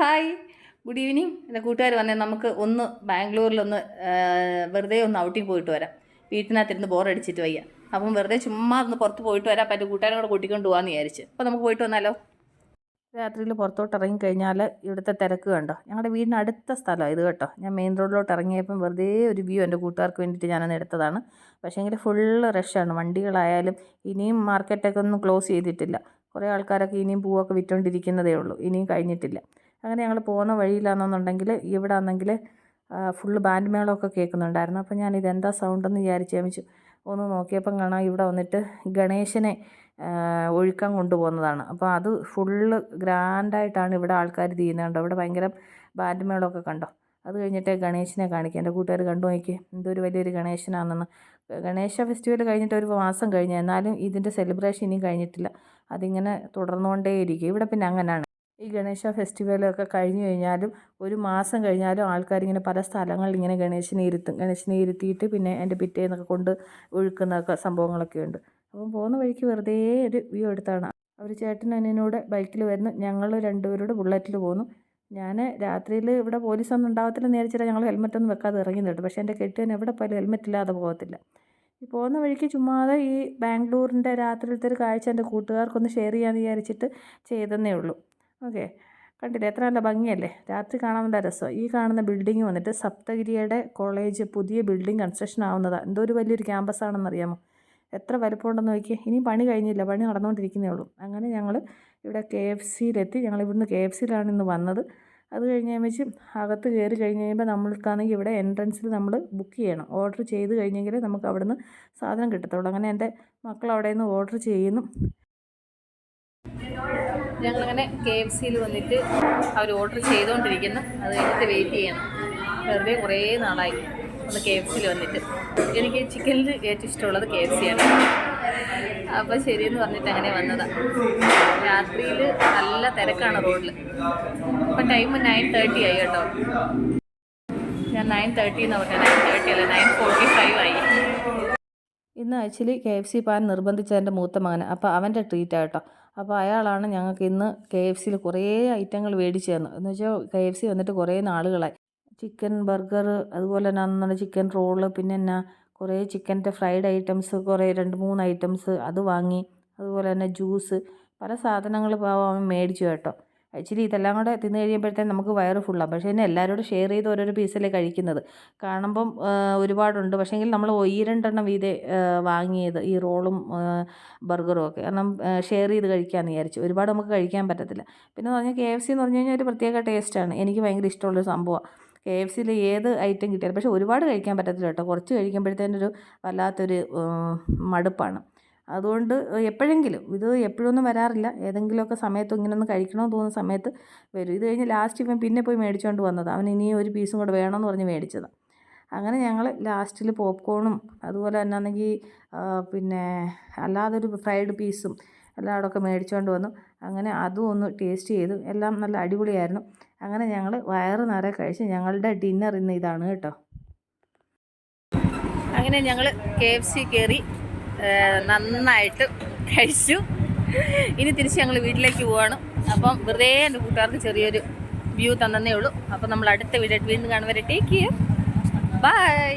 Hi good evening എന്റെ കൂട്ടുകാർ വന്നേ നമുക്ക് ഒന്ന് ബാംഗ്ലൂരിലൊന്ന് വെറുതെ ഒന്ന് ഔട്ടിങ് പോയിട്ട് വരാം. വീട്ടിനകത്തിരുന്ന് ബോറടിച്ചിട്ട് വയ്യ. അപ്പം വെറുതെ ചുമ്മാ ഒന്ന് പുറത്ത് പോയിട്ട് വരാം. അപ്പം എന്റെ കൂട്ടുകാരെ കൂടെ കൂട്ടിക്കൊണ്ട് പോകാമെന്ന് വിചാരിച്ച്. അപ്പോൾ നമുക്ക് പോയിട്ട് വന്നാലോ? രാത്രിയിൽ പുറത്തോട്ട് ഇറങ്ങിക്കഴിഞ്ഞാൽ ഇവിടുത്തെ തിരക്ക് കണ്ടോ? ഞങ്ങളുടെ വീടിന് അടുത്ത സ്ഥലമാണ് ഇത് കേട്ടോ. ഞാൻ മെയിൻ റോഡിലോട്ട് ഇറങ്ങിയപ്പം വെറുതെ ഒരു വ്യൂ എന്റെ കൂട്ടുകാർക്ക് വേണ്ടിയിട്ട് ഞാനന്ന് എടുത്തതാണ്. പക്ഷേങ്കിൽ ഫുള്ള് റഷാണ് വണ്ടികളായാലും ഇനിയും മാർക്കറ്റൊക്കെ ഒന്നും ക്ലോസ് ചെയ്തിട്ടില്ല. കുറേ ആൾക്കാരൊക്കെ ഇനിയും പൂവൊക്കെ വിറ്റുകൊണ്ടിരിക്കുന്നതേ ഉള്ളൂ. ഇനിയും കഴിഞ്ഞിട്ടില്ല. അങ്ങനെ ഞങ്ങൾ പോകുന്ന വഴിയിലാണെന്നുണ്ടെങ്കിൽ ഇവിടെ ആണെങ്കിൽ ഫുള്ള് ബാൻഡ് മേളമൊക്കെ കേൾക്കുന്നുണ്ടായിരുന്നു. അപ്പോൾ ഞാൻ ഇതെന്താ സൗണ്ടെന്ന് വിചാരിച്ച് ചോദിച്ചു ഒന്ന് നോക്കിയപ്പം കാണാം ഇവിടെ വന്നിട്ട് ഗണേശനെ ഒഴുക്കാൻ കൊണ്ടുപോകുന്നതാണ്. അപ്പോൾ അത് ഫുള്ള് ഗ്രാൻഡായിട്ടാണ് ഇവിടെ ആൾക്കാർ ചെയ്യുന്നത് കണ്ടോ? ഇവിടെ ഭയങ്കര ബാൻഡ് മേളമൊക്കെ കണ്ടോ? അത് കഴിഞ്ഞിട്ട് ഗണേശനെ കാണിക്കാം. എന്റെ കൂട്ടുകാർ കണ്ടു നോക്കി എന്തൊരു വലിയൊരു ഗണേശനാണെന്ന്. ഗണേശ ഫെസ്റ്റിവൽ കഴിഞ്ഞിട്ട് ഒരു മാസം കഴിഞ്ഞ്. എന്നാലും ഇതിന്റെ സെലിബ്രേഷൻ ഇനിയും കഴിഞ്ഞിട്ടില്ല. അതിങ്ങനെ തുടർന്നുകൊണ്ടേയിരിക്കും. ഇവിടെ പിന്നെ അങ്ങനെയാണ് ഈ ഗണേശ ഫെസ്റ്റിവലൊക്കെ കഴിഞ്ഞു കഴിഞ്ഞാലും ഒരു മാസം കഴിഞ്ഞാലും ആൾക്കാരിങ്ങനെ പല സ്ഥലങ്ങളിൽ ഇങ്ങനെ ഗണേശനെ ഇരുത്തും. ഗണേശനെ ഇരുത്തിയിട്ട് പിന്നെ എന്റെ പിറ്റേന്നൊക്കെ കൊണ്ട് ഒഴുക്കുന്നൊക്കെ സംഭവങ്ങളൊക്കെ ഉണ്ട്. അപ്പം പോകുന്ന വഴിക്ക് വെറുതെ ഒരു വ്യൂ എടുത്താണ്. അവർ ചേട്ടൻ അനിയനൂടെ ബൈക്കിൽ വരുന്നു. ഞങ്ങൾ രണ്ടുപേരോട് ബുള്ളറ്റിൽ പോന്നു. ഞാൻ രാത്രിയിൽ ഇവിടെ പോലീസൊന്നും ഉണ്ടാകത്തില്ല നേരിച്ചില്ല ഞങ്ങൾ ഹെൽമെറ്റൊന്നും വെക്കാതെ നിട്ടു പക്ഷേ എന്റെ കെട്ടിയൻ എവിടെ പോയാലും ഹെൽമെറ്റ് ഇല്ലാതെ പോകത്തില്ല. ഈ പോകുന്ന വഴിക്ക് ചുമ്മാതെ ഈ ബാംഗ്ലൂരിന്റെ രാത്രിയിലത്തെ ഒരു കാഴ്ച എന്റെ കൂട്ടുകാർക്കൊന്ന് ഷെയർ ചെയ്യാമെന്ന് വിചാരിച്ചിട്ട് ചെയ്തെന്നേ ഉള്ളൂ. ഓക്കെ. കണ്ടില്ലേ? എത്ര നല്ല ഭംഗിയല്ലേ? രാത്രി കാണാൻ നല്ല രസമാണ് ഈ കാണുന്ന ബിൽഡിംഗ് വന്നിട്ട് സപ്തഗിരിയുടെ കോളേജ് പുതിയ ബിൽഡിംഗ് കൺസ്ട്രക്ഷൻ ആവുന്നതാണ് എന്തോ ഒരു വലിയൊരു ക്യാമ്പസ് ആണെന്ന് അറിയാമോ? എത്ര വലുപ്പമുണ്ടെന്ന് നോക്കി ഇനി പണി കഴിഞ്ഞില്ല. പണി നടന്നുകൊണ്ടിരിക്കുന്നേ ഉള്ളൂ. അങ്ങനെ ഞങ്ങൾ ഇവിടെ കെ എഫ് സിയിലെത്തി. ഞങ്ങൾ ഇവിടുന്ന് കെ എഫ് സിയിലാണ് ഇന്ന് വന്നത്. അത് കഴിഞ്ഞ് കഴിയുമ്പോൾ അകത്ത് കയറി കഴിഞ്ഞ് കഴിയുമ്പോൾ നമ്മൾക്കാണെങ്കിൽ ഇവിടെ എൻട്രൻസിൽ നമ്മൾ ബുക്ക് ചെയ്യണം. ഓർഡർ ചെയ്ത് കഴിഞ്ഞെങ്കിൽ നമുക്ക് അവിടുന്ന് സാധനം കിട്ടത്തുള്ളൂ. അങ്ങനെ എന്റെ മക്കൾ അവിടെ നിന്ന് ഓർഡർ ചെയ്യുന്നു. ഞങ്ങളങ്ങനെ കെ എഫ് സിയിൽ വന്നിട്ട് അവർ ഓർഡർ ചെയ്തുകൊണ്ടിരിക്കുന്നു അത് കഴിഞ്ഞിട്ട് വെയിറ്റ് ചെയ്യണം. വെറുതെ കുറേ നാളായി ഒന്ന് കെ എഫ് സിയിൽ വന്നിട്ട്. എനിക്ക് ചിക്കനിൽ ഏറ്റവും ഇഷ്ടമുള്ളത് കെ എഫ് സി ആണ്. അപ്പോൾ ശരിയെന്ന് പറഞ്ഞിട്ട് അങ്ങനെ വന്നതാണ് രാത്രിയിൽ നല്ല തിരക്കാണ് റോഡിൽ അപ്പം ടൈം നയൻ തേർട്ടി ആയി കേട്ടോ. ഞാൻ നയൻ തേർട്ടി എന്ന് പറഞ്ഞാൽ നയൻ തേർട്ടി അല്ല നയൻ ഫോർട്ടി ഫൈവ് ആയി. ഇന്ന് ആക്ച്വലി കെ എഫ് സി പാൻ നിർബന്ധിച്ച എന്റെ മൂത്ത മകന്. അപ്പോൾ അവന്റെ ട്രീറ്റ് കേട്ടോ. അപ്പോൾ അയാളാണ് ഞങ്ങൾക്ക് ഇന്ന് കെ എഫ് സിയിൽ കുറേ ഐറ്റങ്ങൾ മേടിച്ച് തന്നു എന്ന് വെച്ചാൽ കെ എഫ് സി വന്നിട്ട് കുറേ നാളുകളായി. ചിക്കൻ ബർഗർ അതുപോലെ തന്നെ അന്ന് ചിക്കൻ റോൾ പിന്നെ എന്നാ കുറേ ചിക്കന്റെ ഫ്രൈഡ് ഐറ്റംസ് കുറേ രണ്ട് മൂന്ന് ഐറ്റംസ് അത് വാങ്ങി അതുപോലെ തന്നെ ജ്യൂസ് പല സാധനങ്ങൾ പാവം അവൻ മേടിച്ചു കേട്ടോ. ആക്ച്വലി ഇതെല്ലാം കൂടെ തിന്നു കഴിയുമ്പോഴത്തേന് നമുക്ക് വയറ് ഫുള്ളാണ് പക്ഷേ എന്നെ എല്ലാവരോടും ഷെയർ ചെയ്ത് ഓരോരോ പീസല്ലേ കഴിക്കുന്നത്. കാണുമ്പം ഒരുപാടുണ്ട്. പക്ഷേങ്കിൽ നമ്മൾ ഈ രണ്ടെണ്ണം വീതേ വാങ്ങിയത് ഈ റോളും ബർഗറും ഒക്കെ. കാരണം ഷെയർ ചെയ്ത് കഴിക്കാമെന്ന് വിചാരിച്ചു. ഒരുപാട് നമുക്ക് കഴിക്കാൻ പറ്റത്തില്ല. പിന്നെ എന്ന് പറഞ്ഞാൽ കെ എഫ് സി എന്ന് പറഞ്ഞു കഴിഞ്ഞാൽ ഒരു പ്രത്യേക ടേസ്റ്റാണ് എനിക്ക് ഭയങ്കര ഇഷ്ടമുള്ളൊരു സംഭവമാണ് കെ എഫ് സിയിൽ ഏത് ഐറ്റം കിട്ടിയാലും. പക്ഷേ ഒരുപാട് കഴിക്കാൻ പറ്റത്തില്ല കേട്ടോ. കുറച്ച് കഴിക്കുമ്പോഴത്തേനൊരു വല്ലാത്തൊരു മടുപ്പാണ്. അതുകൊണ്ട് എപ്പോഴെങ്കിലും ഇത് എപ്പോഴൊന്നും വരാറില്ല. ഏതെങ്കിലുമൊക്കെ സമയത്ത് ഇങ്ങനെ ഒന്ന് കഴിക്കണമെന്ന് തോന്നുന്ന സമയത്ത് വരും. ഇത് കഴിഞ്ഞ് ലാസ്റ്റ് ഇവൻ പിന്നെ പോയി മേടിച്ചുകൊണ്ട് വന്നത്. അവൻ ഇനിയും ഒരു പീസും കൂടെ വേണമെന്ന് പറഞ്ഞ് മേടിച്ചതാണ് അങ്ങനെ ഞങ്ങൾ ലാസ്റ്റിൽ പോപ്കോണും അതുപോലെ തന്നെ ആണെങ്കിൽ പിന്നെ അല്ലാതൊരു ഫ്രൈഡ് പീസും എല്ലാം അവിടെ ഒക്കെ മേടിച്ചുകൊണ്ട് വന്നു. അങ്ങനെ അതും ഒന്ന് ടേസ്റ്റ് ചെയ്തു. എല്ലാം നല്ല അടിപൊളിയായിരുന്നു. അങ്ങനെ ഞങ്ങൾ വയറ് നിറയെ കഴിച്ച് ഞങ്ങളുടെ ഡിന്നർ ഇന്ന് ഇതാണ് കേട്ടോ. അങ്ങനെ ഞങ്ങൾ കെ എഫ് സി കയറി നന്നായിട്ട് കഴിച്ചു. ഇനി തിരിച്ച് ഞങ്ങൾ വീട്ടിലേക്ക് പോവാണ്. അപ്പം വെറുതെ എന്റെ കൂട്ടുകാർക്ക് ചെറിയൊരു വ്യൂ തന്നേ ഉള്ളൂ. അപ്പം നമ്മൾ അടുത്ത വീഡിയോ വീണ്ടും കാണുവരെ ടേക്ക് ചെയ്യാം ബൈ